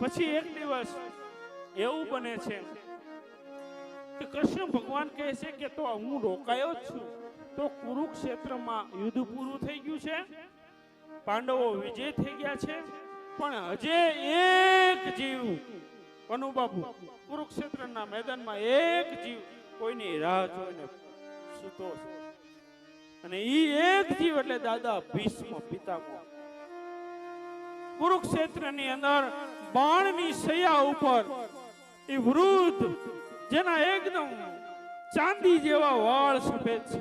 પછી એક દિવસ એવું બને છે કે કૃષ્ણ ભગવાન કહે છે કે તો હું રોકાયો જ છું. તો કુરુક્ષેત્રમાં યુદ્ધ પૂરું થઈ ગયું છે. પાંડવો વિજય થઈ ગયા છે. પણ હજે એક જીવ અનુબાબુ કુરુક્ષેત્રના મેદાનમાં એક જીવ કોઈની રાહ જોઈને સૂતો છે. અને ઈ એક જીવ એટલે દાદા ભીષ્મ પિતામહ. કુરુક્ષેત્રની અંદર બાણની સૈયા ઉપર એ વૃદ્ધ જેના એકદમ ચાંદી જેવા વાળ સફેદ છે.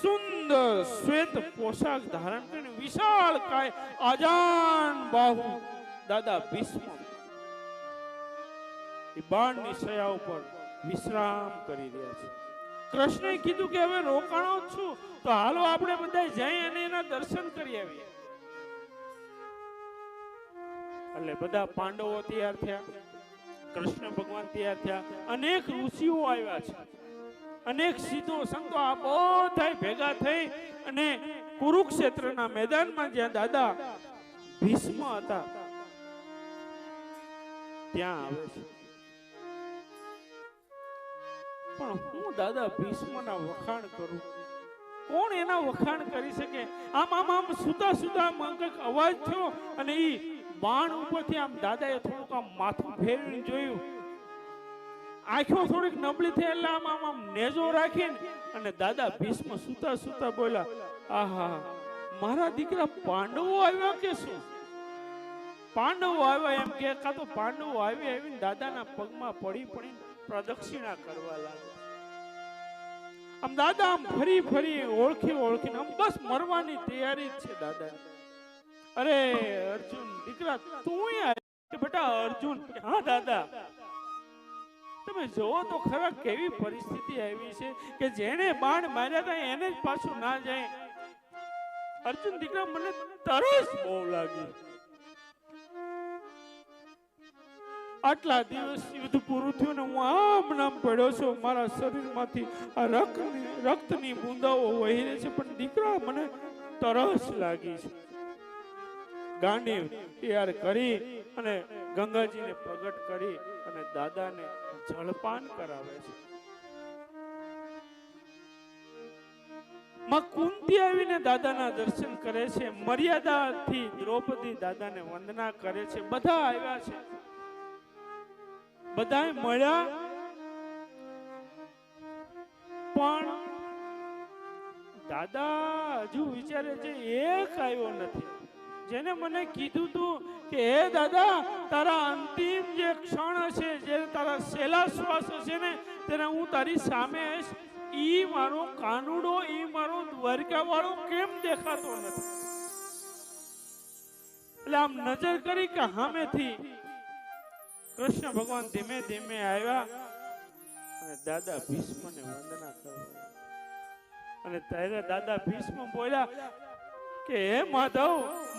સુંદર શ્વેત પોશાક ધારણ કરીને વિશાળ કાય આજાન બાહુ દાદા ભીષ્મ એ બાણની સયા ઉપર વિશ્રામ કરી રહ્યા છે. કૃષ્ણએ કીધું કે હવે રોકાણો છું. તો હાલો આપણે બધા જઈ અને એના દર્શન કરી આવીએ. એટલે બધા પાંડવો તૈયાર થયા, કૃષ્ણ ભગવાન તૈયાર થયા, અનેક ઋષિઓ આવ્યા છે. અનેક સિદ્ધો સંતો આ બધા ભેગા થઈ અને કુરુક્ષેત્રના મેદાનમાં જ્યાં દાદા ભીષ્મ હતા, ત્યાં આવે છે. પણ હું દાદા ભીષ્મના વખાણ કરું? કોણ એના વખાણ કરી શકે? આમ આમ આમ સુતા સુતા આમ અવાજ થયો અને ઈ બાણ ઉપરથી આમ દાદાએ થોડુંક આમ માથું ફેરવીને જોયું. આંખો થોડીક નબળી થઈ આમ આમ આમ નેજો રાખીને અને દાદા ભીષ્મ સુતા સુતા બોલ્યા, આહા, મારા દીકરા પાંડવો આવ્યા કે શું? પાંડવો આવ્યા એમ કે, કાં તો પાંડવો આવી આવીને દાદાના પગમાં પડી પડી પ્રદક્ષિણા કરવા લાગ્યા. આમ દાદા આમ ફરી ફરી ઓળખી ઓળખીને આમ બસ મરવાની તૈયારી જ છે દાદા. અરે, અર્જુન, દીકરા, તું આવ્યો બેટા, અર્જુન? હા, દાદા. તમે જોવો તો ખરા કેવી પરિસ્થિતિ આવી છે કે જેને બાણ માર્યા હતા, એને જ પાછું ના જાય. અર્જુન, દીકરા, મને તરસ બહુ લાગી. આટલા દિવસ યુદ્ધ પૂરું થયું ને હું આમ નામ પડ્યો છું, મારા શરીરમાંથી આ રક્તની રક્તની બુંદાઓ વહી રહી છે, પણ દીકરા, મને તરસ લાગી છે. ગાંડી તૈયાર કરી અને ગંગાજીને પ્રગટ કરી અને દાદાને જળપાન કરાવે છે. માં કુંતી આવીને દાદાના દર્શન કરે છે. મર્યાદાથી દ્રૌપદી દાદાને વંદના કરે છે. બધા આવ્યા છે. બધા મળ્યા. પણ દાદા હજુ વિચારે છે, એક આવ્યો નથી. જેને મને કીધું તું કે, હે દાદા, તારા અંતિમ જે ક્ષણ હશે, જે તારા છેલ્લા શ્વાસ હશે ને, તેને હું તારી સામે ઈ મારો કાનુડો, ઈ મારો દ્વારકાવાળો કેમ દેખાતો નથી? એટલે આમ નજર કરી કે સામેથી કૃષ્ણ ભગવાન ધીમે ધીમે આવ્યા. અને દાદા ભીષ્મને વંદના કરવા. અને ત્યારે દાદા ભીષ્મ બોલ્યા કે હે માધવ,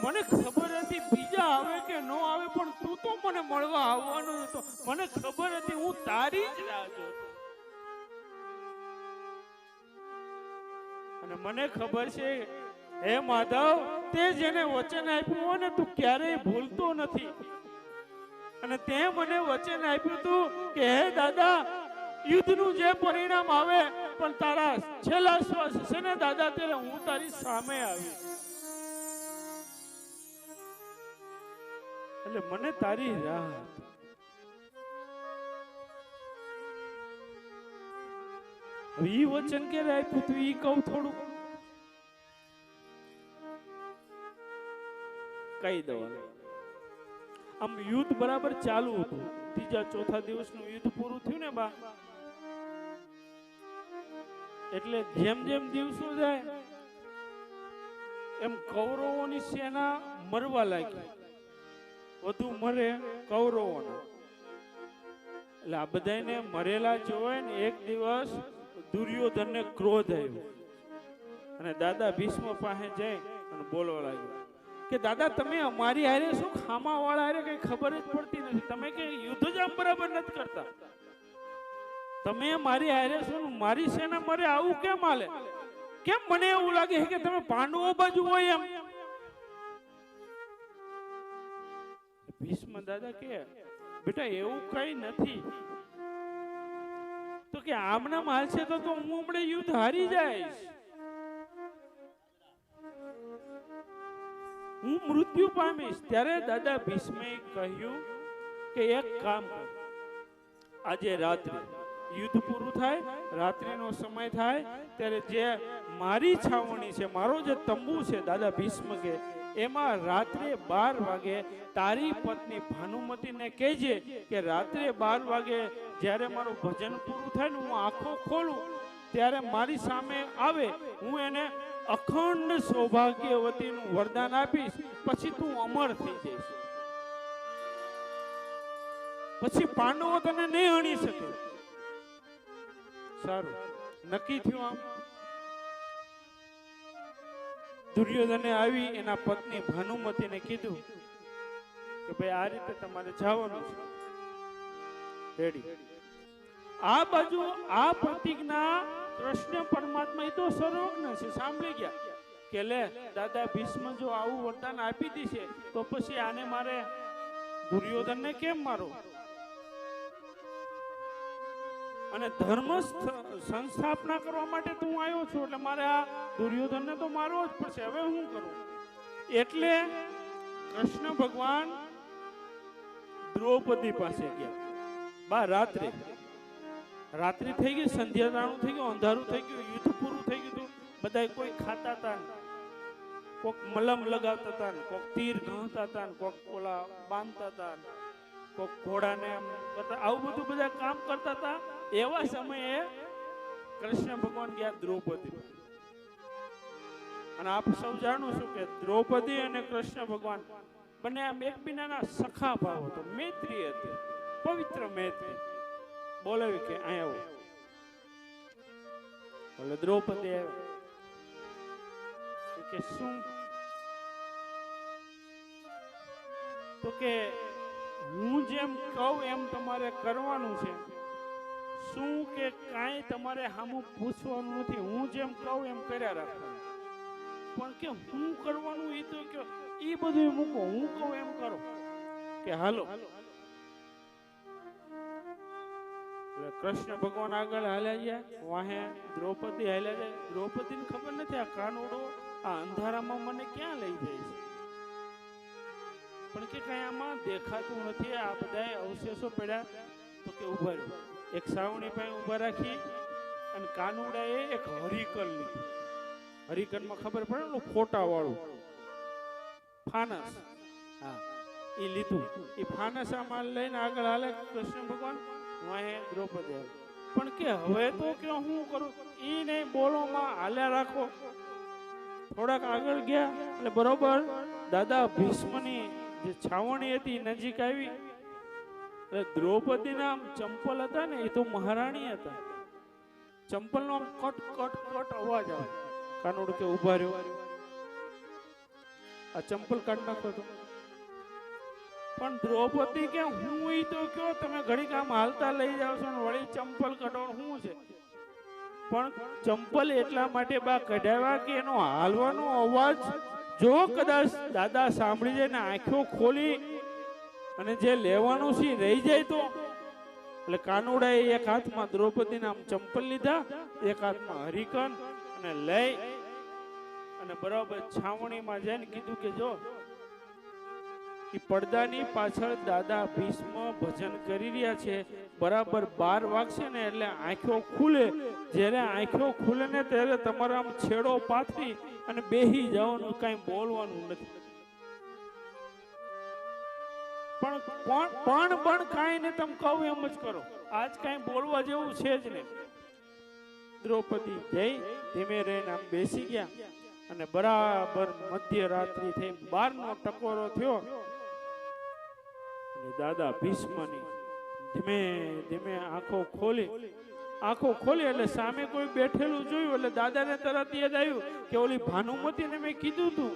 મને ખબર હતી બીજા આવે કે ન આવે, પણ તું તો મને મળવા આવવાનો હતો. મને ખબર હતી, હું તારી જ રાહ અને મને ખબર છે, હે માધવ, તે જેને વચન આપ્યું હોય ને, તું ક્યારેય ભૂલતો નથી. અને તે મને વચન આપ્યું તું કે, હે દાદા, યુદ્ધનું જે પરિણામ આવે, પણ તારા છેલ્લા શ્વાસ છે ને, દાદા, ત્યારે હું તારી સામે આવી એટલે મને તારી રાહ ઈ વચન ક્યારે આપ્યું તું? ઈ કહું થોડું કહી દઉં. આમ યુદ્ધ બરાબર ચાલુ હતું. ત્રીજા ચોથા દિવસનું યુદ્ધ પૂરું થયું ને બા. એટલે જેમ જેમ દિવસો જાય, એમ કૌરવોની સેના મરવા લાગી. વધુ મરે કૌરવોના. એટલે આ બધાને મરેલા જોવાય ને એક દિવસ દુર્યોધનને ક્રોધ આવ્યો. અને દાદા ભીષ્મ પાસે જઈ અને બોલવા લાગ્યો કે, દાદા, તમે અમારી હારે શું ખામા વાળા હારે કઈ ખબર જ પડતી નથી. તમે કે યુદ્ધ જ આમ બરાબર નથી કરતા. તમે મારી હારે શું, મારી સેના મરે, આવું કેમ હાલે? કેમ મને એવું લાગે છે કે તમે પાંડવો બાજુ હોય એમ? ભીષ્મ દાદા કે બેટા, એવું કઈ નથી. તો કે આમના માલ તો હું હમણે યુદ્ધ હારી જઈશ? હું મૃત્યુ પામીશ. ત્યારે દાદા ભીષ્મે કહ્યું કે એક કામ આજે રાત્રે યુદ્ધ પૂરું થાય, રાત્રિનો સમય થાય, ત્યારે જે મારી છાવણી છે, મારો જે તંબુ છે, દાદા ભીષ્મ કે એમાં રાત્રે બાર વાગે તારી પત્ની ભાનુમતીને કહેજે કે રાત્રે બાર વાગે જ્યારે મારું ભજન પૂરું થાય ને હું આંખો ખોલું, ત્યારે મારી સામે આવે, હું એને અખંડ સૌભાગ્યવતીનું વરદાન આપીશ, પછી તું અમર થઈ જઈશ. પછી પાંડવો તને નહીં હણી શકે. સારું, નક્કી થયું આમ? દુર્યોધને આવી એના પત્ની ભાનુમતીને કીધું કે ભાઈ, આ રીતે તમારે જવાનું છે. રેડી. આ બાજુ આ પ્રતિજ્ઞા કૃષ્ણ પરમાત્મા, એ તો સર્વજ્ઞ છે, સાંભળી ગયા કે લે, દાદા ભીષ્મ જો આવું વરદાન આપી દીશે, તો પછી આને મારે દુર્યોધનને કેમ મારો? અને ધર્મ સ્થ- સંસ્થાપના કરવા માટે તો હું આવ્યો છું એટલે મારે આ દુર્યોધનને તો મારવો જ પડશે. હવે હું કરું? એટલે કૃષ્ણ ભગવાન દ્રૌપદી પાસે ગયા. બા, રાત્રે. રાત્રિ થઈ ગઈ સંધ્યાદાણું થઈ ગયું, અંધારું થઈ ગયું, યુદ્ધ પૂરું થઈ ગયું હતું. બધા કોઈ ખાતા હતા કોક મલમ લગાવતા હતા ને, કોક તીર ઘણતા હતા ને, કોક ઓલા બાંધતા હતા કોક ઘોડાને આવું બધું બધા કામ કરતા હતા એવા સમયે કૃષ્ણ ભગવાન ગયા દ્રૌપદી. અને આપ સૌ જાણો છો કે દ્રૌપદી અને કૃષ્ણ ભગવાન બંને આમ એકબીજાના સખા ભાવ હતો. મૈત્રી હતી, પવિત્ર મૈત્રી. બોલાવી કે અહીંયા એટલે દ્રૌપદી આવે. કે શું? તો કે હું જેમ કહું એમ તમારે કરવાનું છે. શું કે કાંઈ તમારે હામું પૂછવાનું નથી? હું જેમ કહું એમ કર્યા રાખવાનું. પણ કે હું કરવાનું એ તો કે એ બધું મૂકો, હું કહું એમ કરો. કે હાલો. કૃષ્ણ ભગવાન આગળ હાલ્યા ગયા. વાહે દ્રૌપદી હાલ્યા જાય. દ્રૌપદીને ખબર નથી આ કાનોડો આ અંધારામાં મને ક્યાં લઈ જાય છે? પણ કે કઈ આમાં દેખાતું નથી. આ બધા અવશેષો પડ્યા. તો કે ઊભા રહ્યો એક સાવણી પાસે ઊભા રાખી અને કાનુડાએ એક હરિકન લીધું. હરિકનમાં ખબર પડે ને ફોટા વાળું ફાનસ. હા, એ લીધું. એ ફાનસ આ માલ લઈને આગળ હાલે કૃષ્ણ ભગવાન? વાહે દ્રૌપદી. પણ કે હવે તો કે હું કરું? એ નહીં બોલોમાં હાલ્યા રાખો. થોડાક આગળ ગયા એટલે બરોબર દાદા ભીષ્મની જે છાવણી હતી નજીક આવી. એટલે દ્રૌપદીના આમ ચંપલ હતા ને, એ તો મહારાણી હતા. ચંપલ નો કટ કટ કટ અવાજ આવે. કાનોડ કે ઊભા રહ્યો. આ ચંપલ કાઢ નાખો તો. પણ દ્રૌપદી કે હું ઈ તો કયો, તમે ઘડી કામ હાલતા લઈ જાવ છો ને, વળી ચંપલ કઢાવવાનું શું છે? પણ ચંપલ એટલા માટે બા કઢાવ્યા કે એનો હાલવાનો અવાજ જો કદાચ દાદા સાંભળી જાય ને, આંખો ખોલી અને જે લેવાનું છે રહી જાય તો. એટલે કાનુડાએ એક હાથમાં દ્રૌપદીના આમ ચંપલ લીધા, એક હાથમાં હરિકન અને લઈ અને બરાબર છાવણીમાં જઈને કીધું કે જો એ પડદાની પાછળ દાદા ભીષ્મ ભજન કરી રહ્યા છે. બરાબર બાર વાગશે ને એટલે આંખો ખુલે. જ્યારે આંખો ખુલે ને ત્યારે તમારા આમ છેડો પાથરી અને બેહી જવાનું કાંઈ બોલવાનું નથી. પણ પણ પણ પણ કાંઈ ને તમે કહું એમ જ કરો. આજ કાંઈ બોલવા જેવું છે જ નહીં. દ્રૌપદી જઈ ધીમે રહીને આમ બેસી ગયા અને બરાબર મધ્યરાત્રિ થઈ બારનો ટકોરો થયો. અને દાદા ભીષ્મની ધીમે ધીમે આંખો ખોલી આંખો ખોલી એટલે સામે કોઈ બેઠેલું જોયું એટલે દાદાને તરત યાદ આવ્યું કે ઓલી ભાનુમતીને મેં કીધું તું.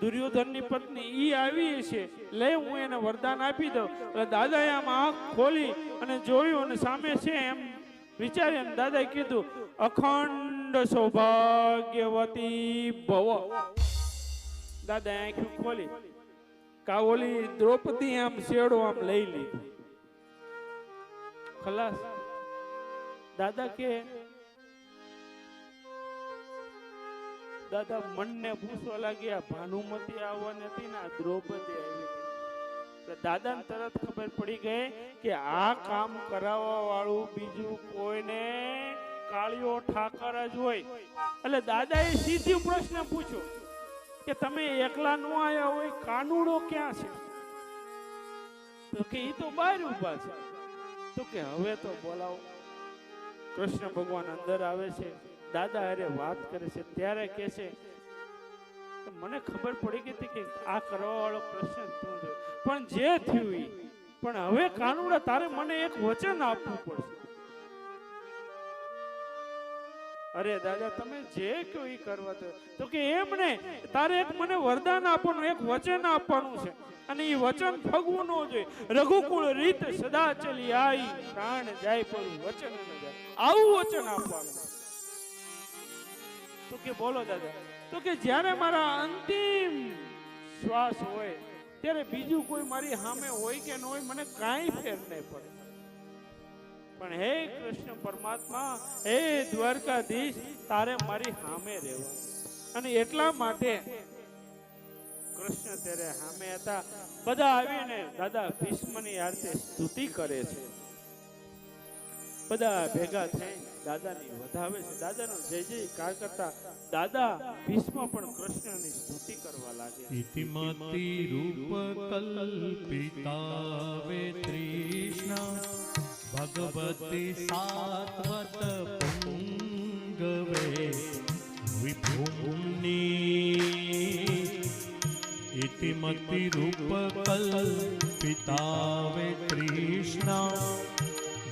દુર્યોધનની પત્ની ઈ આવી છે. લે, હું એને વરદાન આપી દઉં. એટલે દાદાએ આમ આંખ ખોલી અને જોયું અને સામે છે એમ વિચારી અને દાદાએ કીધું, અખંડ સૌભાગ્યવતી ભવ. દાદાએ આંખ ખોલી. કાવોલી દ્રૌપદી આમ શેડો આમ લઈ લીધો. ખલાસ. દાદા કે દાદા, મનને પૂછવા લાગ્યા, ભાનુમતી આવવાની હતી ને દ્રૌપદી આવી દાદા દાદાને તરત ખબર પડી ગઈ કે આ કામ કરાવવા વાળું બીજું કોઈને કાળીઓ ઠાકર જ હોય. એટલે દાદાએ સીધી પ્રશ્ન પૂછ્યો કે તમે એકલા નો આવ્યા હોય, કાનુડો ક્યાં છે? તો કે એ તો બહાર ઊભા છે. તો કે હવે તો બોલાવો. કૃષ્ણ ભગવાન અંદર આવે છે. દાદા અરે વાત કરે છે, ત્યારે કે છે, મને ખબર પડી ગઈ હતી કે આ કરવાવાળો પ્રશ્ન તું છે. પણ જે થયું એ પણ હવે કાનુડા તારે મને એક વચન આપવું પડશે. અરે દાદા, તમે જે કહો એ કરવા દો. તો કે એમ ને તારે એક મને વરદાન આપવાનું, એક વચન આપવાનું છે. અને એ વચન ફગવું ન જોઈએ. રઘુકુળ રીત સદા ચલી આઈ, પ્રાણ જાય પણ વચન ન જાય. આવું વચન આપવાનું. તો કે બોલો દાદા. તો કે જ્યારે મારા અંતિમ શ્વાસ હોય, ત્યારે બીજું કોઈ મારી સામે હોય કે ન હોય, મને કાંઈ ફેર નહીં પડે. પણ હે કૃષ્ણ પરમાત્મા, હે દ્વારકાધીશ, તારે મારી સામે રહેવા અને એટલા માટે કૃષ્ણ ત્યારે સામે હતા. બધા આવીને દાદા ભીષ્મની આરતી સ્તુતિ કરે છે. બધા ભેગા થઈ દાદાની વધાવે છે. દાદાનો જય જય કાર કરતા દાદા ભીષ્મ પણ કૃષ્ણની સ્તુતિ કરવા લાગે ઇતિમતિ રૂપ કલ્પિતા વે ભગવતી સાત્વત પુંગવે વિભૂમની ઇતિમતિ રૂપ કલ્પિતા વે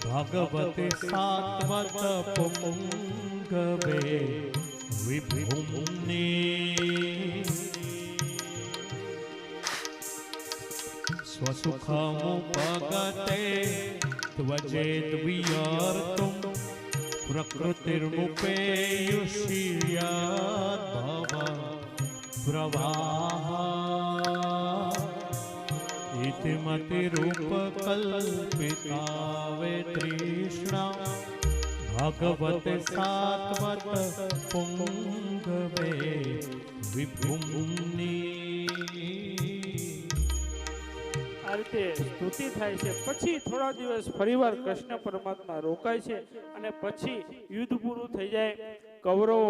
ભગવત સાત્વત પુંગવે વિભુમને સ્વસુખમુપગતે ત્વજેત વિયર્તુમ પ્રકૃતિર્મુપેયુષિયા ભવ પ્રવાહ मतिरूपकल्पितावे तृष्णा भगवते सात्वत पुङ्गवे विभुम्नि આ રીતે સ્તુતિ થાય છે પછી થોડા દિવસ ફરીવાર કૃષ્ણ પરમાત્મા રોકાય છે અને પછી યુદ્ધ પૂરું થઈ જાય કૌરવો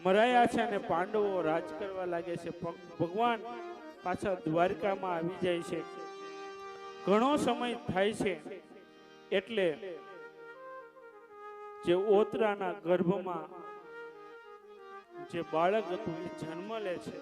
મરાયા છે અને પાંડવો રાજ કરવા લાગે છે ભગ- ભગવાન પાછા દ્વારકામાં આવી જાય છે. ઘણો સમય થાય છે એટલે જે ઓતરાના ગર્ભમાં જે બાળક હતું એ જન્મ લે છે.